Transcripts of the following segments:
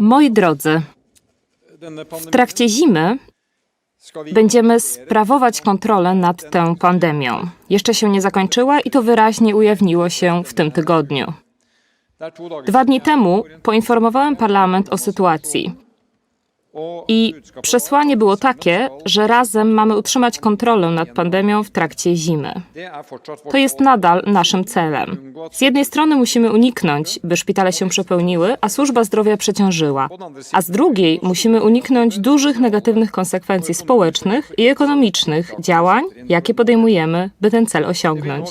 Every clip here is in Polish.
Moi drodzy, w trakcie zimy będziemy sprawować kontrolę nad tą pandemią. Jeszcze się nie zakończyła i to wyraźnie ujawniło się w tym tygodniu. Er Dwa dni temu poinformowałem parlament o sytuacji i przesłanie było takie, że razem mamy utrzymać kontrolę nad pandemią w trakcie zimy. To jest nadal naszym celem. Z jednej strony musimy uniknąć, by szpitale się przepełniły, a służba zdrowia przeciążyła, a z drugiej musimy uniknąć dużych negatywnych konsekwencji społecznych i ekonomicznych działań, jakie podejmujemy, by ten cel osiągnąć.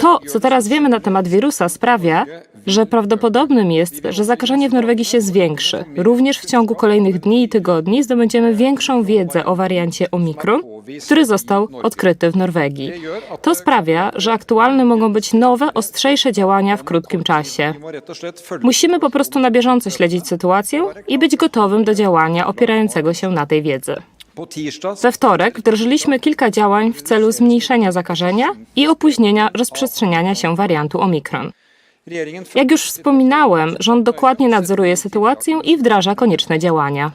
To, co teraz wiemy na temat wirusa, sprawia, że prawdopodobnym jest, że zakażenie w Norwegii się zwiększy. Również w ciągu kolejnych dni i tygodni zdobędziemy większą wiedzę o wariancie Omikron, który został odkryty w Norwegii. To sprawia, że aktualne mogą być nowe, ostrzejsze działania w krótkim czasie. Musimy po prostu na bieżąco śledzić sytuację i być gotowym do działania opierającego się na tej wiedzy. We wtorek wdrożyliśmy kilka działań w celu zmniejszenia zakażenia i opóźnienia rozprzestrzeniania się wariantu Omikron. Jak już wspominałem, rząd dokładnie nadzoruje sytuację i wdraża konieczne działania.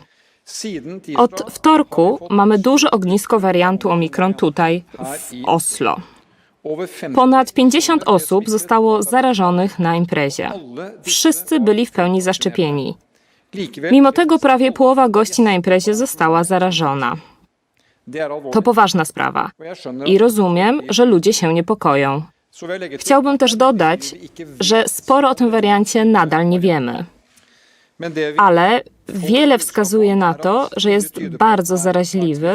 Od wtorku mamy duże ognisko wariantu Omikron tutaj, w Oslo. over 50 Ponad 50 osób zostało zarażonych na imprezie. Wszyscy byli w pełni zaszczepieni. Mimo tego prawie połowa gości na imprezie została zarażona. To poważna sprawa. I rozumiem, że ludzie się niepokoją. Chciałbym też dodać, że sporo o tym wariancie nadal nie wiemy. Ale wiele wskazuje na to, że jest bardzo zaraźliwy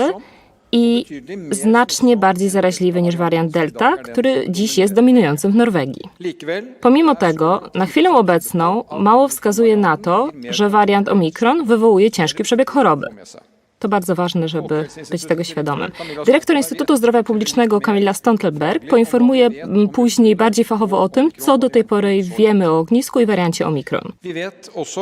i znacznie bardziej zaraźliwy niż wariant Delta, który dziś jest dominującym w Norwegii. Pomimo tego, na chwilę obecną mało wskazuje na to, że wariant Omikron wywołuje ciężki przebieg choroby. To bardzo ważne, żeby być tego świadomym. Dyrektor Instytutu Zdrowia Publicznego Kamila Stontelberg poinformuje później bardziej fachowo o tym, co do tej pory wiemy o ognisku i wariancie Omikron.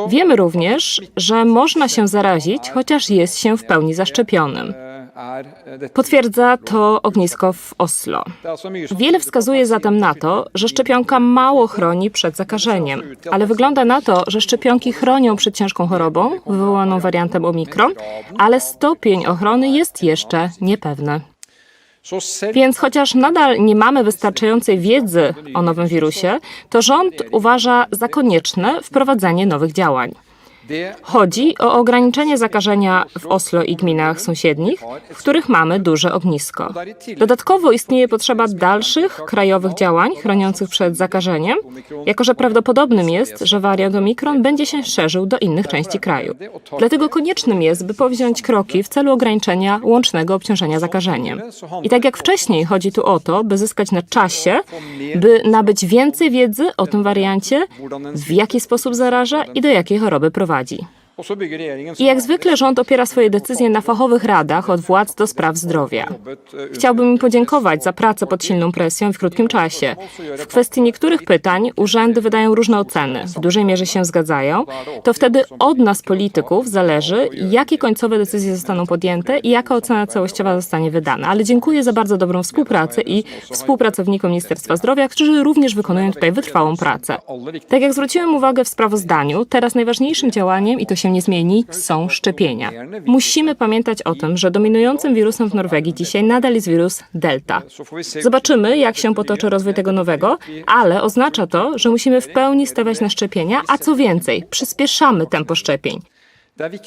Wiemy również, że można się zarazić, chociaż jest się w pełni zaszczepionym. Er eh, Potwierdza to ognisko w Oslo. Er Wiele wskazuje zatem na to, że szczepionka mało chroni przed zakażeniem, ale wygląda na to, że szczepionki chronią przed ciężką chorobą wywołaną wariantem Omikron, ale stopień ochrony jest jeszcze niepewny. Więc chociaż nadal nie mamy wystarczającej wiedzy o nowym wirusie, to rząd uważa za konieczne wprowadzenie nowych działań. Chodzi o ograniczenie zakażenia w Oslo i gminach sąsiednich, w których mamy duże ognisko. Dodatkowo istnieje potrzeba dalszych krajowych działań chroniących przed zakażeniem, jako że prawdopodobnym jest, że wariant Omikron będzie się szerzył do innych części kraju. Dlatego koniecznym jest, by powziąć kroki w celu ograniczenia łącznego obciążenia zakażeniem. I tak jak wcześniej, chodzi tu o to, by zyskać na czasie, by nabyć więcej wiedzy o tym wariancie, w jaki sposób zaraża i do jakiej choroby prowadzi. 发髻 I jak zwykle rząd opiera swoje decyzje na fachowych radach od władz do spraw zdrowia. Chciałbym im podziękować za pracę pod silną presją w krótkim czasie. W kwestii niektórych pytań urzędy wydają różne oceny, w dużej mierze się zgadzają. To wtedy od nas, polityków, zależy, jakie końcowe decyzje zostaną podjęte i jaka ocena całościowa zostanie wydana. Ale dziękuję za bardzo dobrą współpracę i współpracownikom Ministerstwa Zdrowia, którzy również wykonują tutaj wytrwałą pracę. Tak jak zwróciłem uwagę w sprawozdaniu, teraz najważniejszym działaniem, i to się nie zmieni, są szczepienia. Musimy pamiętać o tym, że dominującym wirusem w Norwegii dzisiaj nadal jest wirus Delta. Zobaczymy, jak się potoczy rozwój tego nowego, ale oznacza to, że musimy w pełni stawiać na szczepienia, a co więcej, przyspieszamy tempo szczepień.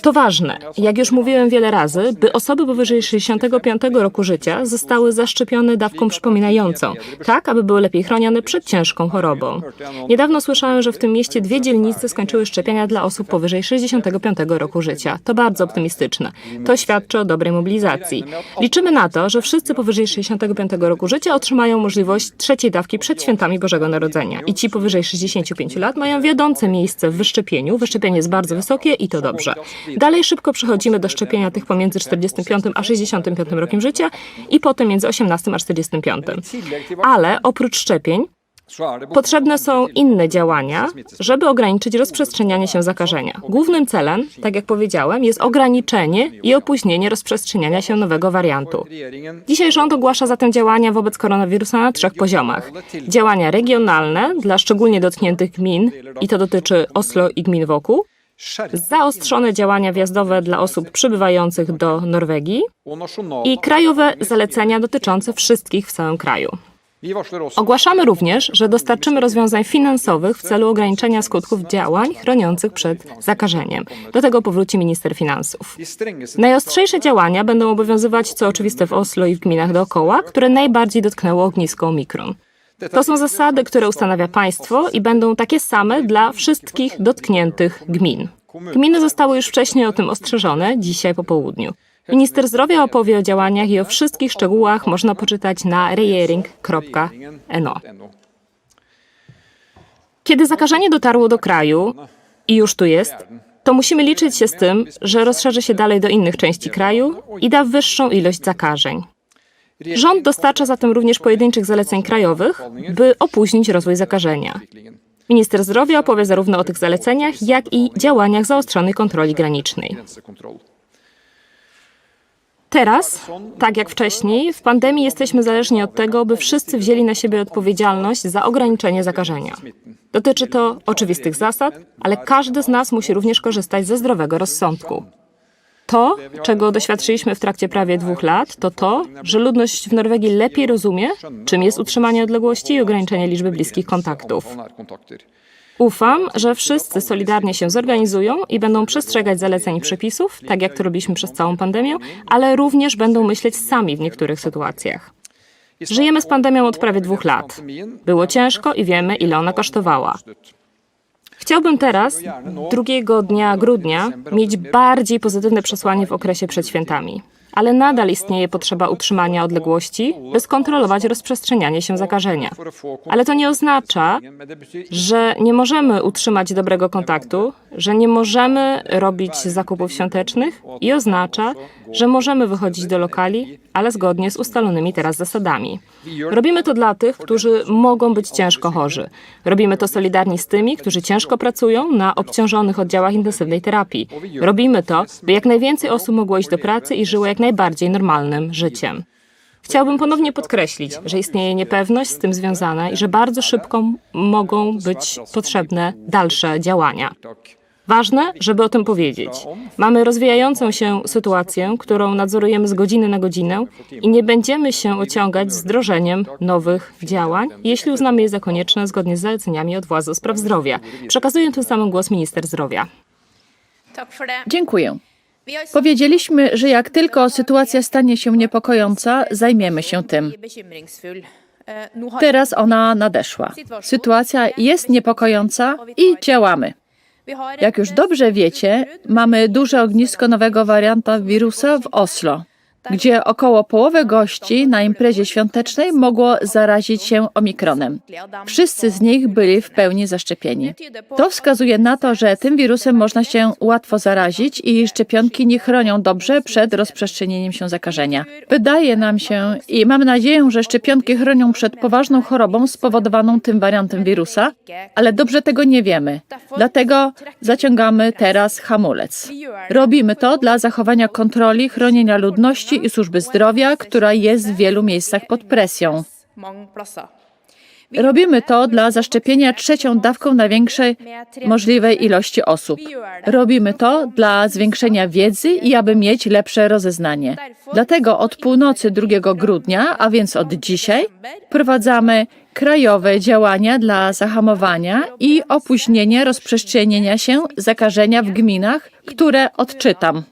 To ważne, jak już mówiłem wiele razy, by osoby powyżej 65 roku życia zostały zaszczepione dawką przypominającą, tak aby były lepiej chronione przed ciężką chorobą. Niedawno słyszałem, że w tym mieście dwie dzielnice skończyły szczepienia dla osób powyżej 65 roku życia. To bardzo optymistyczne. To świadczy o dobrej mobilizacji. Liczymy na to, że wszyscy powyżej 65 roku życia otrzymają możliwość trzeciej dawki przed świętami Bożego Narodzenia. I ci powyżej 65 lat mają wiodące miejsce w wyszczepieniu. Wyszczepienie jest bardzo wysokie i to dobrze. Dalej szybko przechodzimy do szczepienia tych pomiędzy 45 a 65 rokiem życia i potem między 18 a 45. Ale oprócz szczepień Potrzebne są inne działania, żeby ograniczyć rozprzestrzenianie się zakażenia. Głównym celem, tak jak powiedziałem, jest ograniczenie i opóźnienie rozprzestrzeniania się nowego wariantu. Dzisiaj rząd ogłasza zatem działania wobec koronawirusa na trzech poziomach. Działania regionalne dla szczególnie dotkniętych gmin, i to dotyczy Oslo i gmin wokół, zaostrzone działania wjazdowe dla osób przybywających do Norwegii i krajowe zalecenia dotyczące wszystkich w całym kraju. Ogłaszamy również, że dostarczymy rozwiązań finansowych w celu ograniczenia skutków działań chroniących przed zakażeniem. Do tego powróci minister finansów. Najostrzejsze działania będą obowiązywać, co oczywiste w Oslo i w gminach dookoła, które najbardziej dotknęło ognisko Omikron. To są zasady, które ustanawia państwo i będą takie same dla wszystkich dotkniętych gmin. Gminy zostały już wcześniej o tym ostrzeżone, dzisiaj po południu. Minister zdrowia opowie o działaniach i o wszystkich szczegółach można poczytać na regjering.no. Kiedy zakażenie dotarło do kraju i już tu jest, to musimy liczyć się z tym, że rozszerzy się dalej do innych części kraju i da wyższą ilość zakażeń. Rząd dostarcza zatem również pojedynczych zaleceń krajowych, by opóźnić rozwój zakażenia. Minister zdrowia opowie zarówno o tych zaleceniach, jak i działaniach zaostrzonej kontroli granicznej. Teraz, tak jak wcześniej, w pandemii jesteśmy zależni od tego, by wszyscy wzięli na siebie odpowiedzialność za ograniczenie zakażenia. Dotyczy to oczywistych zasad, ale każdy z nas musi również korzystać ze zdrowego rozsądku. To, czego doświadczyliśmy w trakcie prawie dwóch lat, to to, że ludność w Norwegii lepiej rozumie, czym jest utrzymanie odległości i ograniczenie liczby bliskich kontaktów. Ufam, że wszyscy solidarnie się zorganizują i będą przestrzegać zaleceń i przepisów, tak jak to robiliśmy przez całą pandemię, ale również będą myśleć sami w niektórych sytuacjach. Żyjemy z pandemią od prawie dwóch lat. Było ciężko i wiemy, ile ona kosztowała. Chciałbym teraz, drugiego dnia grudnia, mieć bardziej pozytywne przesłanie w okresie przed świętami. Ale nadal istnieje potrzeba utrzymania odległości, by skontrolować rozprzestrzenianie się zakażenia. Ale to nie oznacza, że nie możemy utrzymać dobrego kontaktu, że nie możemy robić zakupów świątecznych i oznacza, że możemy wychodzić do lokali, ale zgodnie z ustalonymi teraz zasadami. Robimy to dla tych, którzy mogą być ciężko chorzy. Robimy to solidarni z tymi, którzy ciężko pracują na obciążonych oddziałach intensywnej terapii. Robimy to, by jak najwięcej osób mogło iść do pracy i żyło jak najbardziej normalnym życiem. Chciałbym ponownie podkreślić, że istnieje niepewność z tym związana i że bardzo szybko mogą być potrzebne dalsze działania. Ważne, żeby o tym powiedzieć. Mamy rozwijającą się sytuację, którą nadzorujemy z godziny na godzinę i nie będziemy się ociągać z wdrożeniem nowych działań, jeśli uznamy je za konieczne zgodnie z zaleceniami od władz do spraw zdrowia. Przekazuję tym samym głos minister zdrowia. Dziękuję. Powiedzieliśmy, że jak tylko sytuacja stanie się niepokojąca, zajmiemy się tym. Teraz ona nadeszła. Sytuacja jest niepokojąca i działamy. Jak już dobrze wiecie, mamy duże ognisko nowego warianta wirusa w Oslo, gdzie około połowy gości na imprezie świątecznej mogło zarazić się omikronem. Wszyscy z nich byli w pełni zaszczepieni. To wskazuje na to, że tym wirusem można się łatwo zarazić i szczepionki nie chronią dobrze przed rozprzestrzenieniem się zakażenia. Wydaje nam się i mamy nadzieję, że szczepionki chronią przed poważną chorobą spowodowaną tym wariantem wirusa, ale dobrze tego nie wiemy. Dlatego zaciągamy teraz hamulec. Robimy to dla zachowania kontroli, chronienia ludności i służby zdrowia, która jest w wielu miejscach pod presją. Robimy to dla zaszczepienia trzecią dawką największej możliwej ilości osób. Robimy to dla zwiększenia wiedzy i aby mieć lepsze rozeznanie. Dlatego od północy 2 grudnia, a więc od dzisiaj, prowadzamy krajowe działania dla zahamowania i opóźnienia rozprzestrzenienia się zakażenia w gminach, które odczytam.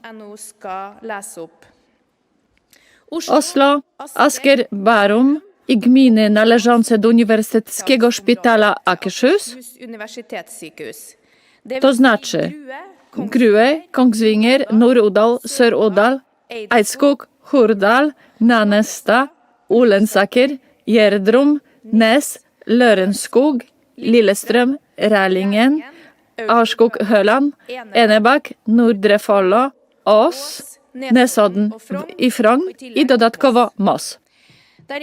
Oslo, Asker, Barum i gminy należące do Uniwersyteckiego Szpitala Akershus, to znaczy Grue, Kongsvinger, Nord-Odal, Sør-Odal, Eidskog, Hurdal, Nanesta, Ulensaker, Gjerdrum, Nes, Lørenskog, Lillestrøm, Rælingen, Arskog, Høland, Enebakk, Nordre Follo, Ås, Nesodden i Frogn i dodatkowo Moss.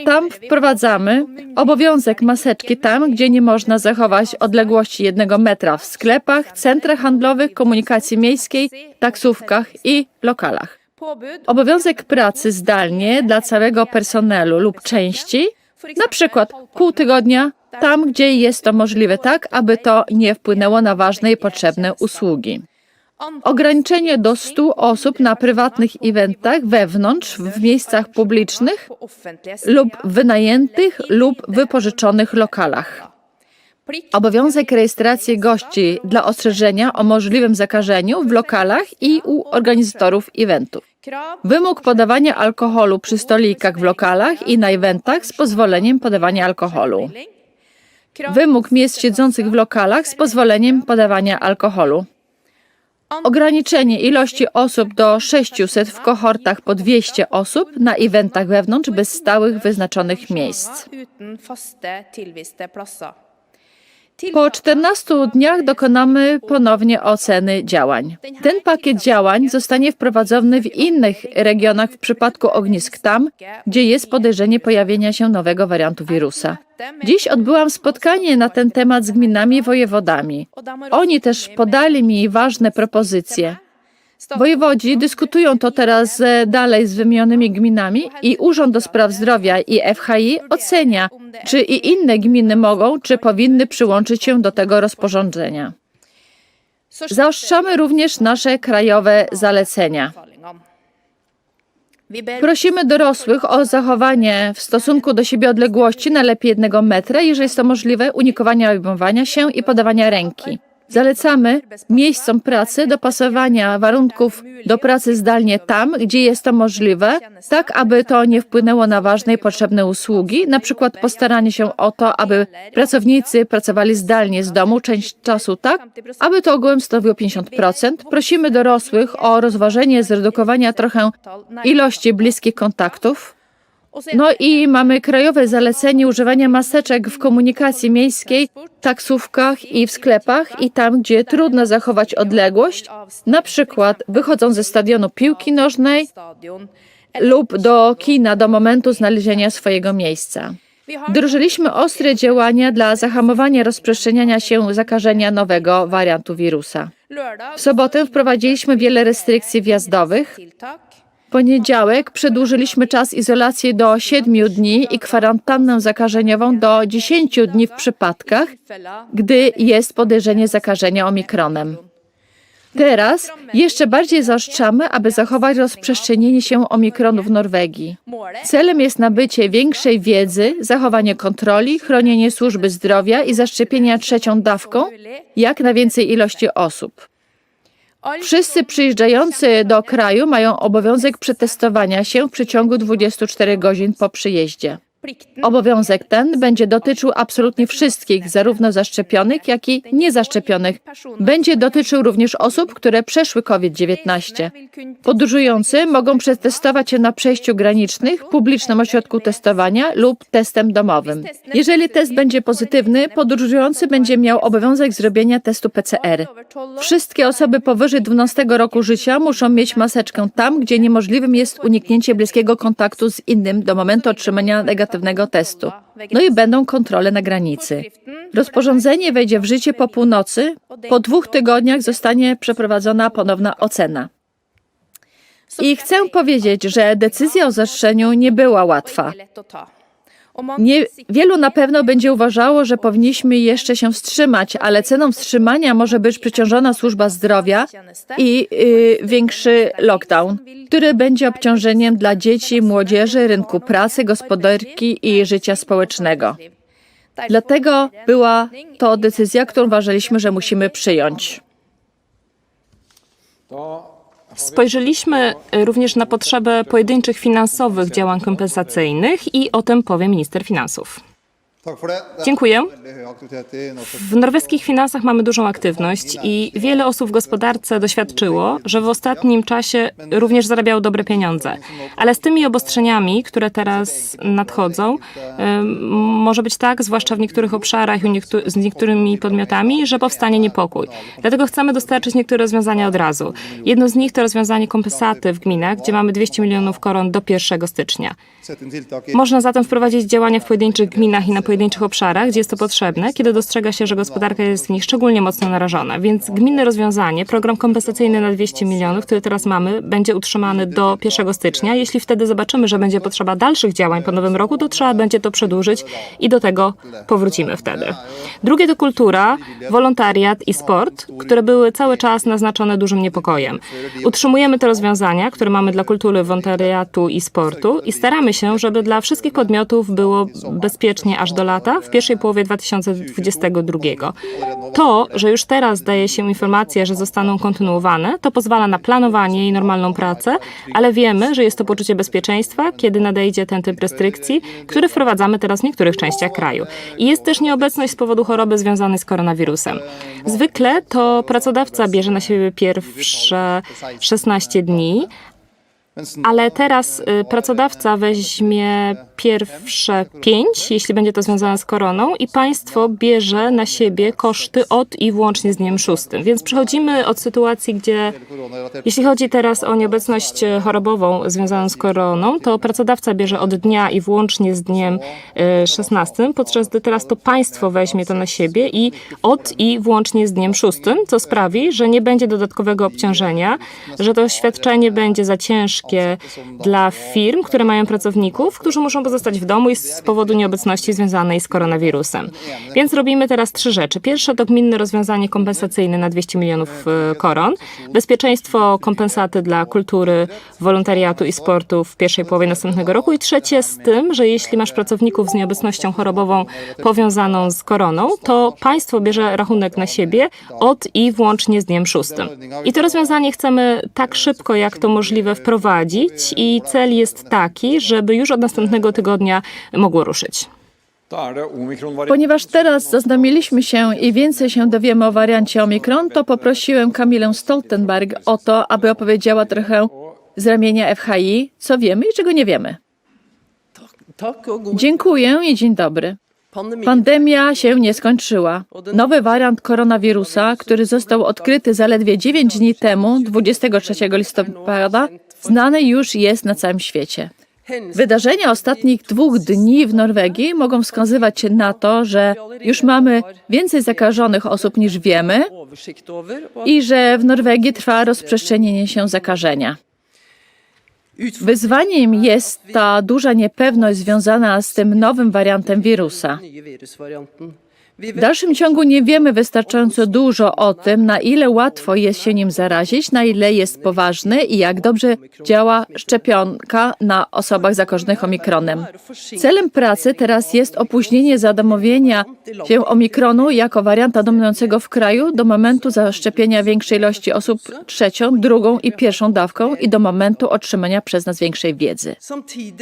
Tam wprowadzamy obowiązek maseczki tam, gdzie nie można zachować odległości jednego metra w sklepach, centrach handlowych, komunikacji miejskiej, taksówkach i lokalach. Obowiązek pracy zdalnie dla całego personelu lub części, na przykład pół tygodnia, tam gdzie jest to możliwe, tak aby to nie wpłynęło na ważne i potrzebne usługi. Ograniczenie do 100 osób na prywatnych eventach wewnątrz, w miejscach publicznych lub wynajętych lub wypożyczonych lokalach. Obowiązek rejestracji gości dla ostrzeżenia o możliwym zakażeniu w lokalach i u organizatorów eventów. Wymóg podawania alkoholu przy stolikach w lokalach i na eventach z pozwoleniem podawania alkoholu. Wymóg miejsc siedzących w lokalach z pozwoleniem podawania alkoholu. Ograniczenie ilości osób do 600 w kohortach po 200 osób na eventach wewnątrz bez stałych wyznaczonych miejsc. Po 14 dniach dokonamy ponownie oceny działań. Ten pakiet działań zostanie wprowadzony w innych regionach w przypadku ognisk tam, gdzie jest podejrzenie pojawienia się nowego wariantu wirusa. Dziś odbyłam spotkanie na ten temat z gminami i wojewodami. Oni też podali mi ważne propozycje. Wojewodzi dyskutują to teraz dalej z wymienionymi gminami i Urząd do Spraw Zdrowia i FHI ocenia, czy i inne gminy mogą, czy powinny przyłączyć się do tego rozporządzenia. Zaostrzamy również nasze krajowe zalecenia. Prosimy dorosłych o zachowanie w stosunku do siebie odległości najlepiej jednego metra, jeżeli jest to możliwe, unikowania obejmowania się i podawania ręki. Zalecamy miejscom pracy dopasowania warunków do pracy zdalnie tam, gdzie jest to możliwe, tak aby to nie wpłynęło na ważne i potrzebne usługi, na przykład postaranie się o to, aby pracownicy pracowali zdalnie z domu część czasu tak, aby to ogółem stanowiło 50%. Prosimy dorosłych o rozważenie zredukowania trochę ilości bliskich kontaktów. No i mamy krajowe zalecenie używania maseczek w komunikacji miejskiej, taksówkach i w sklepach i tam, gdzie trudno zachować odległość, na przykład wychodząc ze stadionu piłki nożnej lub do kina do momentu znalezienia swojego miejsca. Wdrożyliśmy ostre działania dla zahamowania rozprzestrzeniania się zakażenia nowego wariantu wirusa. W sobotę wprowadziliśmy wiele restrykcji wjazdowych. Poniedziałek przedłużyliśmy czas izolacji do 7 dni i kwarantannę zakażeniową do 10 dni w przypadkach, gdy jest podejrzenie zakażenia omikronem. Teraz jeszcze bardziej zaostrzamy, aby zachować rozprzestrzenienie się omikronu w Norwegii. Celem jest nabycie większej wiedzy, zachowanie kontroli, chronienie służby zdrowia i zaszczepienia trzecią dawką jak na więcej ilości osób. Wszyscy przyjeżdżający do kraju mają obowiązek przetestowania się w przeciągu 24 godzin po przyjeździe. Obowiązek ten będzie dotyczył absolutnie wszystkich, zarówno zaszczepionych, jak i niezaszczepionych. Będzie dotyczył również osób, które przeszły COVID-19. Podróżujący mogą przetestować się na przejściu granicznych, publicznym ośrodku testowania lub testem domowym. Jeżeli test będzie pozytywny, podróżujący będzie miał obowiązek zrobienia testu PCR. Wszystkie osoby powyżej 12 roku życia muszą mieć maseczkę tam, gdzie niemożliwym jest uniknięcie bliskiego kontaktu z innym do momentu otrzymania negatywnego testu. No i będą kontrole na granicy. Rozporządzenie wejdzie w życie po północy. Po dwóch tygodniach zostanie przeprowadzona ponowna ocena. I chcę powiedzieć, że decyzja o zaostrzeniu nie była łatwa. Nie, wielu na pewno będzie uważało, że powinniśmy jeszcze się wstrzymać, ale ceną wstrzymania może być przeciążona służba zdrowia i y, większy lockdown, który będzie obciążeniem dla dzieci, młodzieży, rynku pracy, gospodarki i życia społecznego. Dlatego była to decyzja, którą uważaliśmy, że musimy przyjąć. Spojrzeliśmy również na potrzebę pojedynczych finansowych działań kompensacyjnych i o tym powie minister finansów. Dziękuję. W norweskich finansach mamy dużą aktywność i wiele osób w gospodarce doświadczyło, że w ostatnim czasie również zarabiało dobre pieniądze. Ale z tymi obostrzeniami, które teraz nadchodzą, może być tak, zwłaszcza w niektórych obszarach i niektó- z niektórymi podmiotami, że powstanie niepokój. Dlatego chcemy dostarczyć niektóre rozwiązania od razu. Jedno z nich to rozwiązanie kompensaty w gminach, gdzie mamy 200 milionów koron do 1 stycznia. Można zatem wprowadzić działania w pojedynczych gminach i na pojedynczych obszarach, gdzie jest to potrzebne, kiedy dostrzega się, że gospodarka jest w nich szczególnie mocno narażona. Więc gminne rozwiązanie, program kompensacyjny na 200 milionów, który teraz mamy, będzie utrzymany do 1 stycznia. Jeśli wtedy zobaczymy, że będzie potrzeba dalszych działań po nowym roku, to trzeba będzie to przedłużyć i do tego powrócimy wtedy. Drugie to kultura, wolontariat i sport, które były cały czas naznaczone dużym niepokojem. Utrzymujemy te rozwiązania, które mamy dla kultury, wolontariatu i sportu i staramy się, żeby dla wszystkich podmiotów było bezpiecznie aż do lata, w pierwszej połowie 2022. To, że już teraz daje się informacja, że zostaną kontynuowane, to pozwala na planowanie i normalną pracę, ale wiemy, że jest to poczucie bezpieczeństwa, kiedy nadejdzie ten typ restrykcji, który wprowadzamy teraz w niektórych częściach kraju. I jest też nieobecność z powodu choroby związanej z koronawirusem. Zwykle to pracodawca bierze na siebie pierwsze 16 dni, ale teraz y, pracodawca weźmie pierwsze pięć, jeśli będzie to związane z koroną, i państwo bierze na siebie koszty od i włącznie z dniem szóstym. Więc przechodzimy od sytuacji, gdzie jeśli chodzi teraz o nieobecność chorobową związaną z koroną, to pracodawca bierze od dnia i włącznie z dniem e, 16, podczas gdy teraz to państwo weźmie to na siebie i od i włącznie z dniem 6, co sprawi, że nie będzie dodatkowego obciążenia, że to świadczenie będzie za ciężkie dla firm, które mają pracowników, którzy muszą pozostać w domu z powodu nieobecności związanej z koronawirusem. Więc robimy teraz trzy rzeczy. Pierwsze to gminne rozwiązanie kompensacyjne na 200 milionów e, koron, bezpieczeństwo kompensaty dla kultury, wolontariatu i sportu w pierwszej połowie następnego roku i trzecie z tym, że jeśli masz pracowników z nieobecnością chorobową powiązaną z koroną, to państwo bierze rachunek na siebie od i włącznie z dniem szóstym. I to rozwiązanie chcemy tak szybko, jak to możliwe wprowadzić i cel jest taki, żeby już od następnego tygodnia mogło ruszyć. Ponieważ teraz zaznamiliśmy się i więcej się dowiemy o wariancie Omikron, to poprosiłem Kamilę Stoltenberg o to, aby opowiedziała trochę z ramienia FHI, co wiemy i czego nie wiemy. Dziękuję i dzień dobry. pandemi. Pandemia się nie skończyła. Nowy wariant koronawirusa, który został odkryty zaledwie 9 dni temu, 23 listopada, znany już jest na całym świecie. Wydarzenia ostatnich dwóch dni w Norwegii mogą wskazywać na to, że już mamy więcej zakażonych osób niż wiemy i że w Norwegii trwa rozprzestrzenienie się zakażenia. Wyzwaniem jest ta duża niepewność związana z tym nowym wariantem wirusa. W dalszym ciągu nie wiemy wystarczająco dużo o tym, na ile łatwo jest się nim zarazić, na ile jest poważny i jak dobrze działa szczepionka na osobach zakażonych omikronem. Celem pracy teraz jest opóźnienie zadomowienia się omikronu jako warianta dominującego w kraju do momentu zaszczepienia większej ilości osób trzecią, drugą i pierwszą dawką i do momentu otrzymania przez nas większej wiedzy.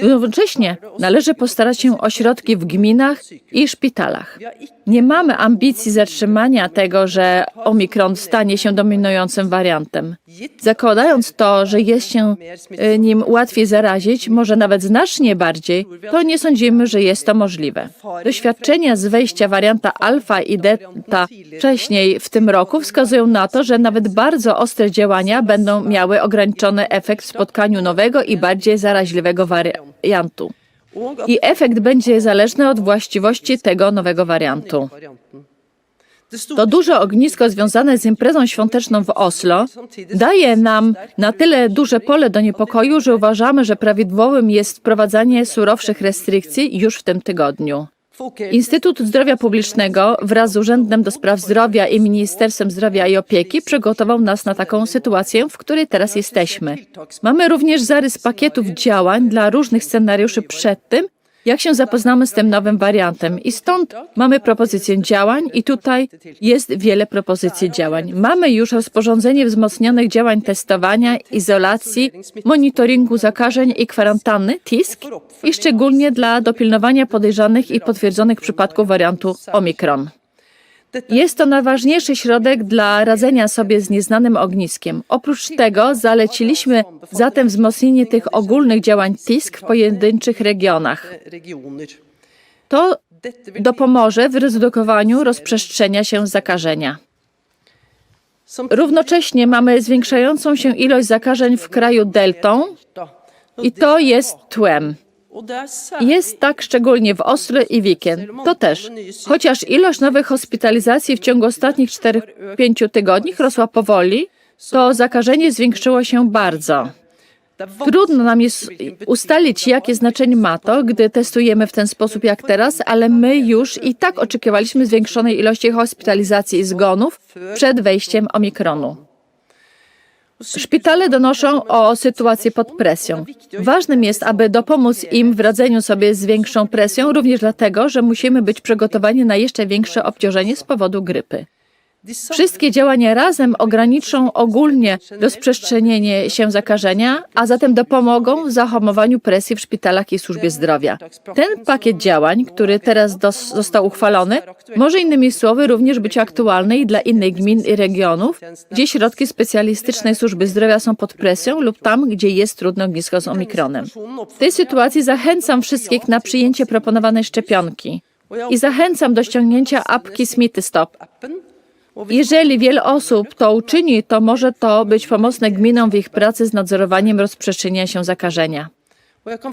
Równocześnie należy postarać się o środki w gminach i szpitalach. Nie mamy ambicji zatrzymania tego, że omikron stanie się dominującym wariantem. Zakładając to, że jest się y, nim łatwiej zarazić, może nawet znacznie bardziej, to nie sądzimy, że jest to możliwe. Doświadczenia z wejścia warianta alfa i delta wcześniej w tym roku wskazują na to, że nawet bardzo ostre działania będą miały ograniczony efekt w spotkaniu nowego i bardziej zaraźliwego wariantu. I efekt będzie zależny od właściwości tego nowego wariantu. To duże ognisko związane z imprezą świąteczną w Oslo daje nam na tyle duże pole do niepokoju, że uważamy, że prawidłowym jest wprowadzanie surowszych restrykcji już w tym tygodniu. Instytut Zdrowia Publicznego wraz z Urzędem do Spraw Zdrowia i Ministerstwem Zdrowia i Opieki przygotował nas na taką sytuację, w której teraz jesteśmy. Mamy również zarys pakietów działań dla różnych scenariuszy przed tym, jak się zapoznamy z tym nowym wariantem. I stąd mamy propozycję działań i tutaj jest wiele propozycji działań. Mamy już rozporządzenie wzmocnionych działań testowania, izolacji, monitoringu zakażeń i kwarantanny TISK i szczególnie dla dopilnowania podejrzanych i potwierdzonych przypadków wariantu Omikron. Jest to najważniejszy środek dla radzenia sobie z nieznanym ogniskiem. Oprócz tego zaleciliśmy zatem wzmocnienie tych ogólnych działań TISK w pojedynczych regionach. To dopomoże w redukowaniu rozprzestrzenia się zakażenia. Równocześnie mamy zwiększającą się ilość zakażeń w kraju deltą i to jest tłem. Jest tak szczególnie w Oslo i Wiken. To też. Chociaż ilość nowych hospitalizacji w ciągu ostatnich 4-5 tygodni rosła powoli, to zakażenie zwiększyło się bardzo. Trudno nam jest ustalić, jakie znaczenie ma to, gdy testujemy w ten sposób jak teraz, ale my już i tak oczekiwaliśmy zwiększonej ilości hospitalizacji i zgonów przed wejściem omikronu. Szpitale donoszą o sytuację pod presją. Ważnym jest, aby dopomóc im w radzeniu sobie z większą presją, również dlatego, że musimy być przygotowani na jeszcze większe obciążenie z powodu grypy. Wszystkie działania razem ograniczą ogólnie rozprzestrzenienie się zakażenia, a zatem dopomogą w zahamowaniu presji w szpitalach i służbie zdrowia. Ten pakiet działań, który teraz został uchwalony, może innymi słowy również być aktualny i dla innych gmin i regionów, gdzie środki specjalistycznej służby zdrowia są pod presją lub tam, gdzie jest trudno ognisko z omikronem. W tej sytuacji zachęcam wszystkich na przyjęcie proponowanej szczepionki i zachęcam do ściągnięcia apki Smithy Stop. Jeżeli wiele osób to uczyni, to może to być pomocne gminom w ich pracy z nadzorowaniem rozprzestrzeniania się zakażenia.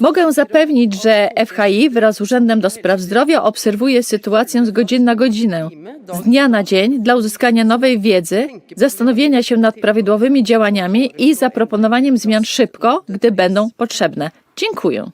Mogę zapewnić, że FHI wraz z Urzędem do Spraw Zdrowia obserwuje sytuację z godziny na godzinę, z dnia na dzień dla uzyskania nowej wiedzy, zastanowienia się nad prawidłowymi działaniami i zaproponowaniem zmian szybko, gdy będą potrzebne. Dziękuję.